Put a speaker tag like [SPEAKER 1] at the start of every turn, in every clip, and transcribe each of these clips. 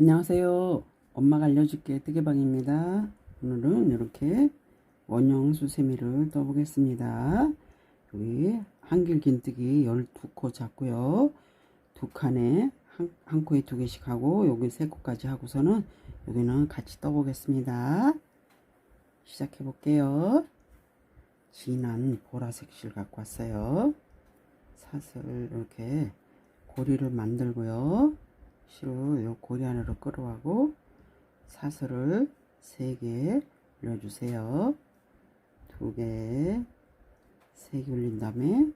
[SPEAKER 1] 안녕하세요. 엄마가 알려줄게 뜨개방입니다. 오늘은 이렇게 원형 수세미를 떠 보겠습니다. 여기 한길 긴뜨기 12코 잡고요. 두 칸에 한, 한 코에 두 개씩 하고 여기 세 코까지 하고서는 여기는 같이 떠 보겠습니다. 시작해 볼게요. 진한 보라색 실 갖고 왔어요. 사슬 이렇게 고리를 만들고요. 실을 요 고리 안으로 끌어가고 사슬을 3개 올려주세요. 2개, 3개 올린 다음에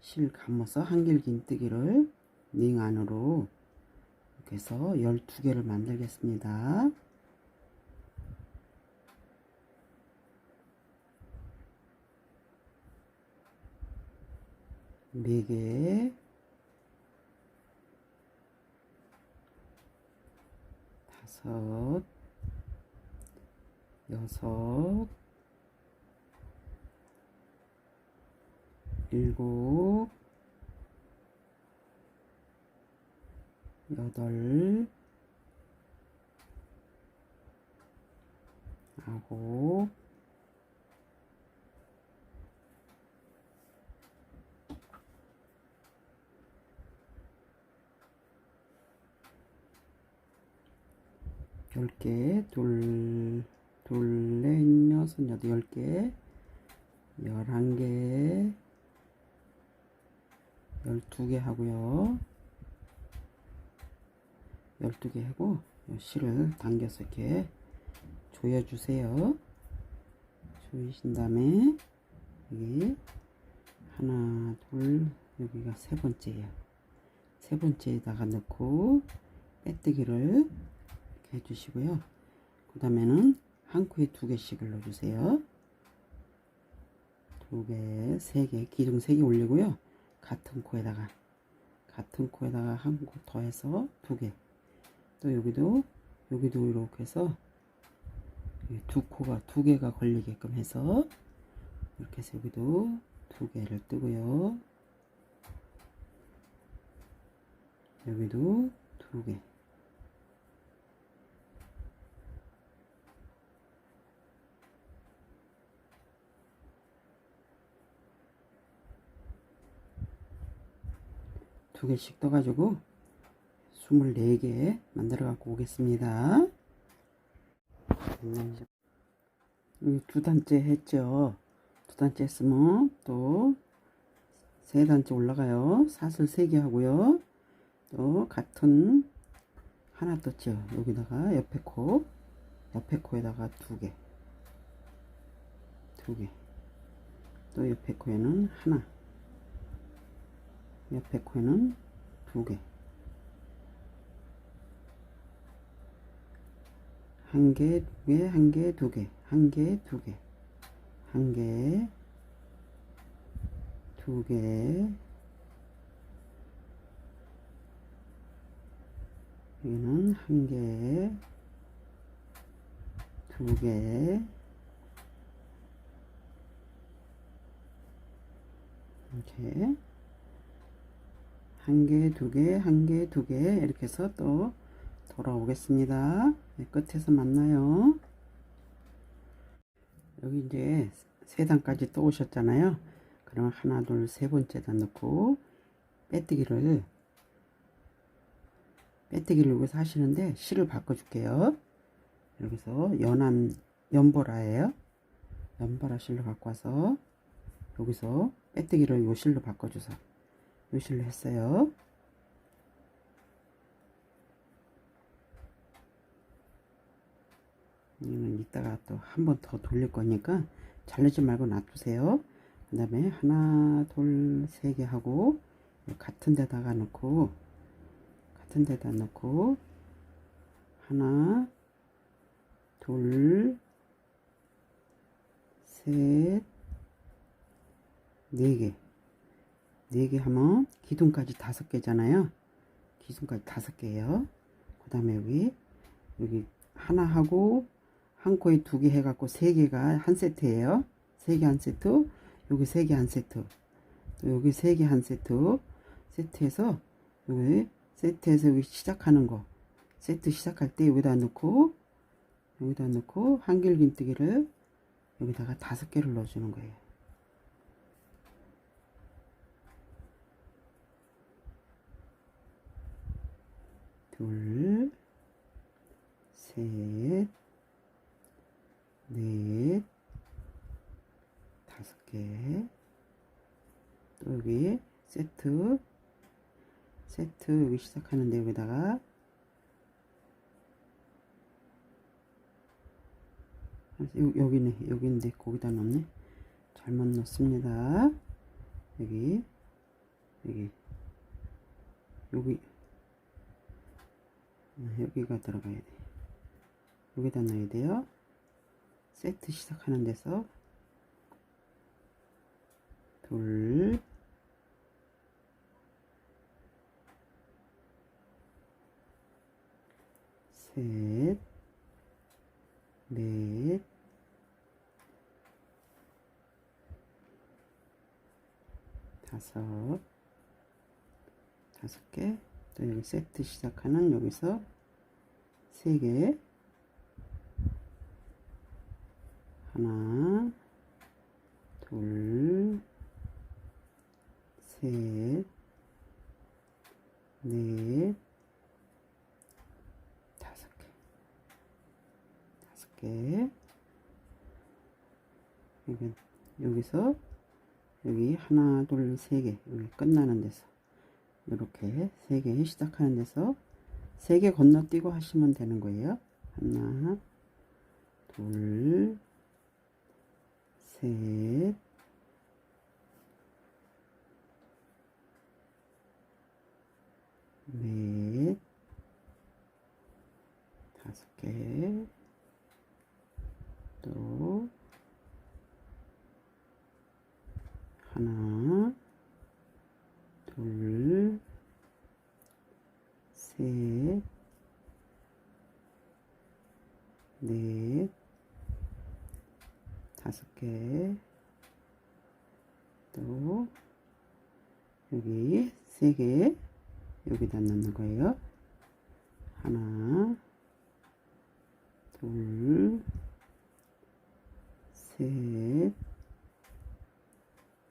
[SPEAKER 1] 실 감아서 한길 긴뜨기를 링 안으로 이렇게 해서 12개를 만들겠습니다. 네 개, 다섯, 여섯, 일곱, 여덟, 아홉, 열 개, 둘, 둘, 넷, 여섯, 여덟, 열 개, 열한 개, 열두 개 하고요. 열두 개 하고 요 실을 당겨서 이렇게 조여주세요. 조이신 다음에 여기 하나, 둘, 여기가 세 번째예요. 세 번째에다가 넣고 빼뜨기를 해주시고요. 그 다음에는 한 코에 두 개씩을 넣어주세요. 두 개, 세 개, 기둥 세 개 올리고요. 같은 코에다가 같은 코에다가 한 코 더해서 두 개. 또 여기도 여기도 이렇게 해서 이두 코가 두 개가 걸리게끔 해서 이렇게 해서 여기도 두 개를 뜨고요. 여기도 두 개. 두 개씩 떠가지고 24개 만들어 갖고 오겠습니다. 여기 두 단째 했죠. 두 단째 했으면 또 세 단째 올라가요. 사슬 3개 하고요. 또 같은 하나 떴죠. 여기다가 옆에 코, 옆에 코에다가 두 개, 두 개. 또 옆에 코에는 하나, 옆에 코에는 두 개. 한 개, 두 개, 한 개, 두 개, 한 개, 두 개, 한 개, 두 개, 여기는 한 개, 두 개, 이렇게 한 개, 두 개, 한 개, 두 개 이렇게 해서 또 돌아오겠습니다. 네, 끝에서 만나요. 여기 이제 세 단까지 또 오셨잖아요. 그러면 하나, 둘, 세 번째다 넣고 빼뜨기를 빼뜨기를 여기서 하시는데 실을 바꿔줄게요. 여기서 연한 연보라예요. 연보라 실로 갖고 와서 여기서 빼뜨기를 요 실로 바꿔줘서 요 실로 했어요. 이는 이따가 또 한 번 더 돌릴 거니까 자르지 말고 놔두세요. 그 다음에 하나, 둘, 세 개 하고 같은 데다가 넣고 같은 데다 넣고 하나, 둘, 셋, 네 개. 네개 하면 기둥까지 다섯 개잖아요. 기둥까지 다섯 개예요. 그 다음에 여기 여기 하나 하고 한 코에 두개 해갖고 세 개가 한 세트예요. 세개한 세트, 여기 세개한 세트, 또 여기 세개한 세트, 세트해서 여기 세트에서 여기 시작하는 거 세트 시작할 때 여기다 넣고 여기다 넣고 한길긴뜨기를 여기다가 다섯 개를 넣어주는 거예요. 둘, 셋, 넷, 다섯 개. 또 여기 세트, 세트 여기 시작하는데 여기다가 여, 여기네. 여기인데 거기다 넣네. 잘못 넣습니다. 여기 여기. 여기. 아, 여기가 들어가야 돼. 여기다 넣어야 돼요. 세트 시작하는 데서 둘 셋, 넷, 다섯, 다섯 개, 또 여기 세트 시작하는 여기서 세 개, 하나, 둘, 셋, 넷, 다섯 개, 다섯 개, 여기, 여기서 여기 하나, 둘, 세 개, 여기 끝나는 데서 이렇게 세개 시작하는 데서 세개 건너뛰고 하시면 되는 거예요. 하나, 둘, 셋, 넷, 다섯 개, 또 하나, 둘, 셋, 넷, 다섯 개, 또 여기 세 개 여기다 넣는 거예요. 하나, 둘, 셋,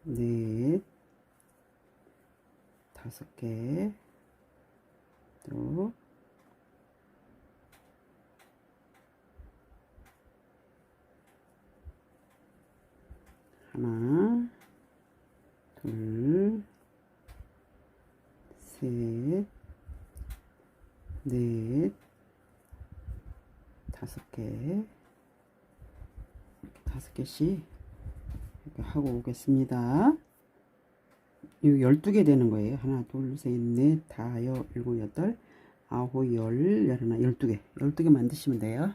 [SPEAKER 1] 넷, 다섯 개, 또, 하나, 둘, 셋, 넷, 다섯 개, 다섯 개씩 하고 오겠습니다. 이거 12개 되는 거예요. 하나, 둘, 셋, 넷, 다, 여, 일곱, 여덟, 아홉, 열, 열하나, 12개. 12개 만드시면 돼요.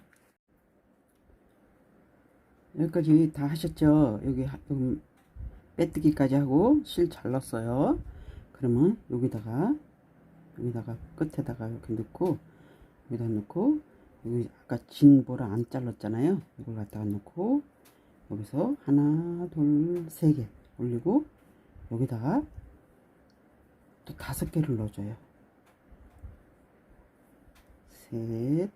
[SPEAKER 1] 여기까지 다 하셨죠? 여기, 하- 음, 빼뜨기까지 하고 실 잘랐어요. 그러면 여기다가, 여기다가 끝에다가 이렇게 넣고, 여기다 넣고, 여기 아까 진 보라 안 잘랐잖아요. 이걸 갖다가 넣고, 여기서 하나, 둘, 세 개 올리고, 여기다가 또 다섯 개를 넣어줘요. 셋,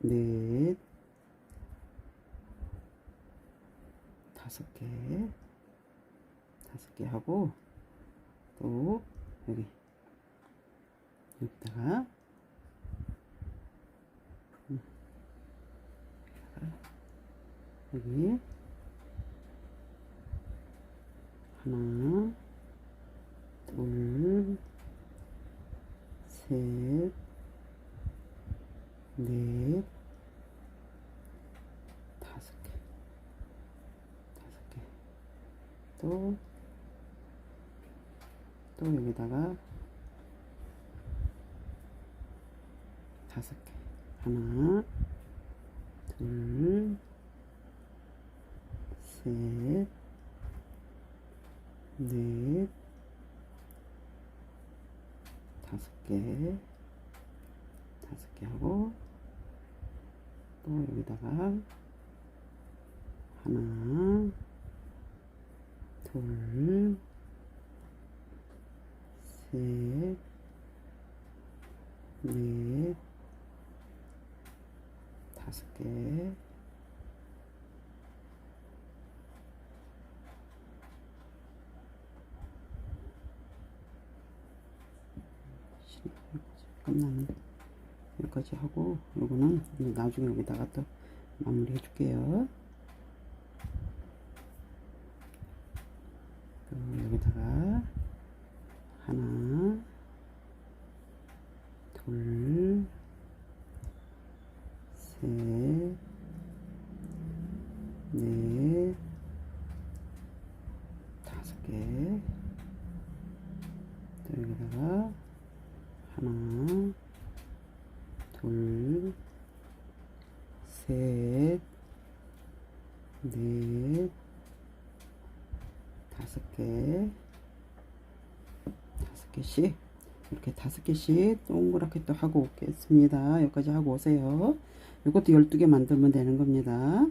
[SPEAKER 1] 넷, 다섯 개, 다섯 개 하고 또 여기 여기다가 음, 여기 하나, 둘, 셋, 넷, 다섯 개, 다섯 개. 또, 또 여기다가 다섯 개. 하나, 둘, 셋, 넷, 다섯 개. 다섯 개 하고 또 여기다가 하나 둘 셋 넷 다섯 개. 끝났네 여기까지 하고 요거는 나중에 여기다가 또 마무리 해줄게요. 또 여기다가 하나 둘 셋, 넷, 다섯 개. 또 여기다가 하나, 둘, 셋, 넷, 다섯 개, 다섯 개씩 이렇게 다섯 개씩 동그랗게 또 하고 오겠습니다. 여기까지 하고 오세요. 이것도 12개 만들면 되는 겁니다.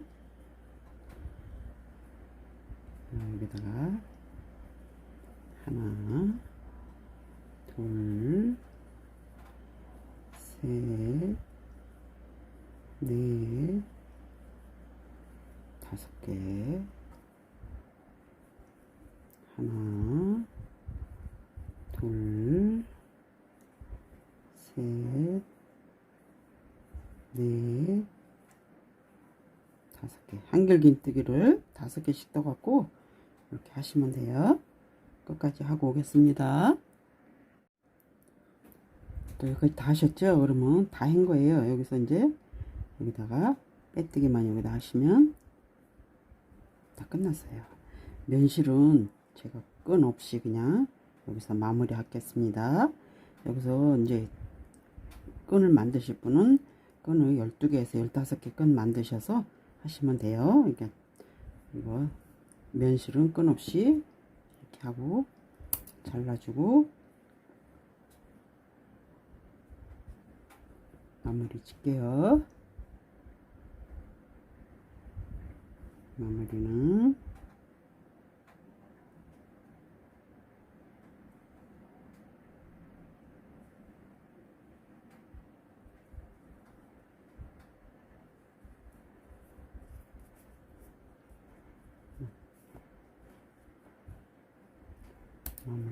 [SPEAKER 1] 자, 여기다가 하나, 둘, 셋, 넷, 다섯 개, 하나, 둘, 셋, 넷, 다섯 개. 한결긴뜨기를 다섯 개씩 떠갖고 이렇게 하시면 돼요. 끝까지 하고 오겠습니다. 또 여기까지 다 하셨죠? 그러면 다 한 거예요. 여기서 이제 여기다가 빼뜨기만 여기다 하시면 다 끝났어요. 면실은 제가 끈 없이 그냥 여기서 마무리 하겠습니다. 여기서 이제 끈을 만드실 분은 끈을 12개에서 15개 끈 만드셔서 하시면 돼요. 이게 이거 면실은 끈 없이 이렇게 하고 잘라주고 마무리 짓게요. 마무리는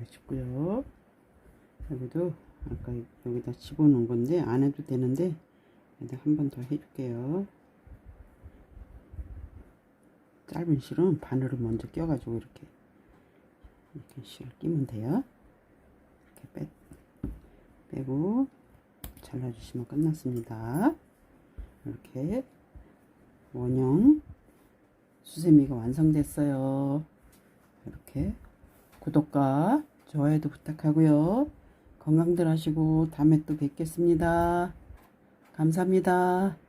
[SPEAKER 1] 짓고요. 여기도 아까 여기다 집어넣은 건데 안 해도 되는데 한번 더 해줄게요. 짧은 실은 바늘을 먼저 껴가지고 이렇게 이렇게 실을 끼면 돼요. 이렇게 빼, 빼고 잘라주시면 끝났습니다. 이렇게 원형 수세미가 완성됐어요. 이렇게 구독과 좋아요도 부탁하고요. 건강들 하시고 다음에 또 뵙겠습니다. 감사합니다.